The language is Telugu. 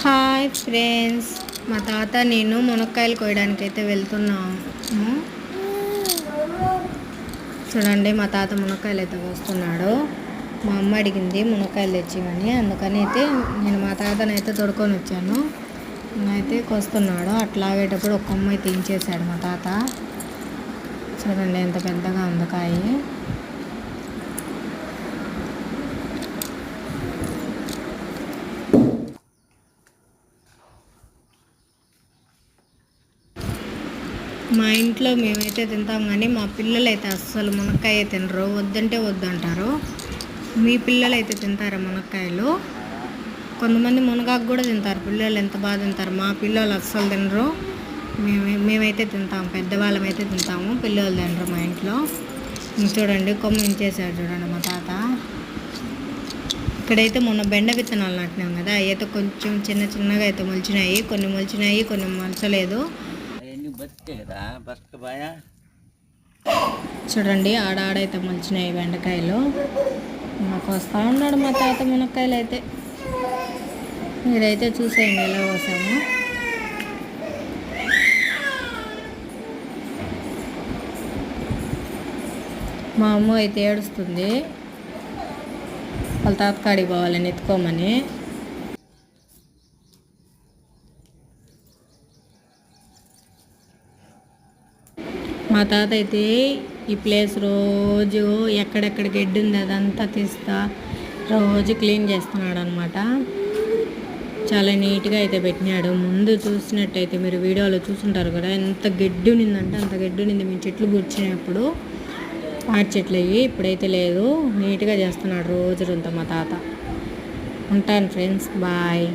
హాయ్ ఫ్రెండ్స్ మా తాత నేను మునక్కాయలు కోయడానికి అయితే వెళ్తున్నాము. చూడండి మా తాత మునక్కాయలు అయితే కోస్తున్నాడు. మా అమ్మ అడిగింది మునక్కాయలు తెచ్చివని అందుకని అయితే నేను మా తాతని అయితే తొడుకొని వచ్చాను. అయితే కోస్తున్నాడు. అట్లా ఆగేటప్పుడు ఒక కొమ్మ మా తాత? చూడండి ఎంత పెద్దగా ఉంది కాయ. మా ఇంట్లో మేమైతే తింటాం కానీ మా పిల్లలు అయితే అస్సలు మునక్కాయ తినరు. వద్దంటే వద్దంటారు మీ పిల్లలు అయితే తింటారా మునక్కాయలు? కొంతమంది మునగాకు కూడా తింటారు. పిల్లలు ఎంత బాగా తింటారు? మా పిల్లలు అస్సలు తినరు. మేమే మేమైతే తింటాం. పెద్దవాళ్ళం అయితే తింటాము. పిల్లలు తినరు మా ఇంట్లో. చూడండి కొమ్మ ఇంచేసాడు చూడండి మా తాత. ఇక్కడైతే మొన్న బెండ విత్తనాలు నాటినాం కదా అవి అయితే కొంచెం చిన్న చిన్నగా అయితే మొలిచినాయి. కొన్ని మొలిచినాయి కొన్ని మొలచలేదు. బతికే కదా చూడండి ఆడాడైతే మంచినాయి బెండకాయలు. మాకు వస్తూ ఉన్నాడు మా తాత మునక్కాయలు అయితే మీరైతే చూసేయండి ఎలా పోసాము మా అమ్మ అయితే ఏడుస్తుంది. వాళ్ళ తాత కాడికి పోవాలని ఎత్తుకోమని. మా తాత అయితే ఈ ప్లేస్ రోజు ఎక్కడెక్కడ గడ్డి ఉంది అదంతా తీస్తా రోజు క్లీన్ చేస్తున్నాడు అనమాట చాలా నీట్గా అయితే పెట్టినాడు. ముందు చూసినట్టయితే మీరు వీడియోలో చూసుంటారు కదా ఎంత గడ్డి ఉన్నిందంటే అంత గడ్డి ఉన్నింది మేము చెట్లు కూర్చునేప్పుడు పాటి చెట్లు అయ్యి ఇప్పుడైతే లేదు. నీట్గా చేస్తున్నాడు రోజులంతా మా తాత. ఉంటాను ఫ్రెండ్స్. బాయ్.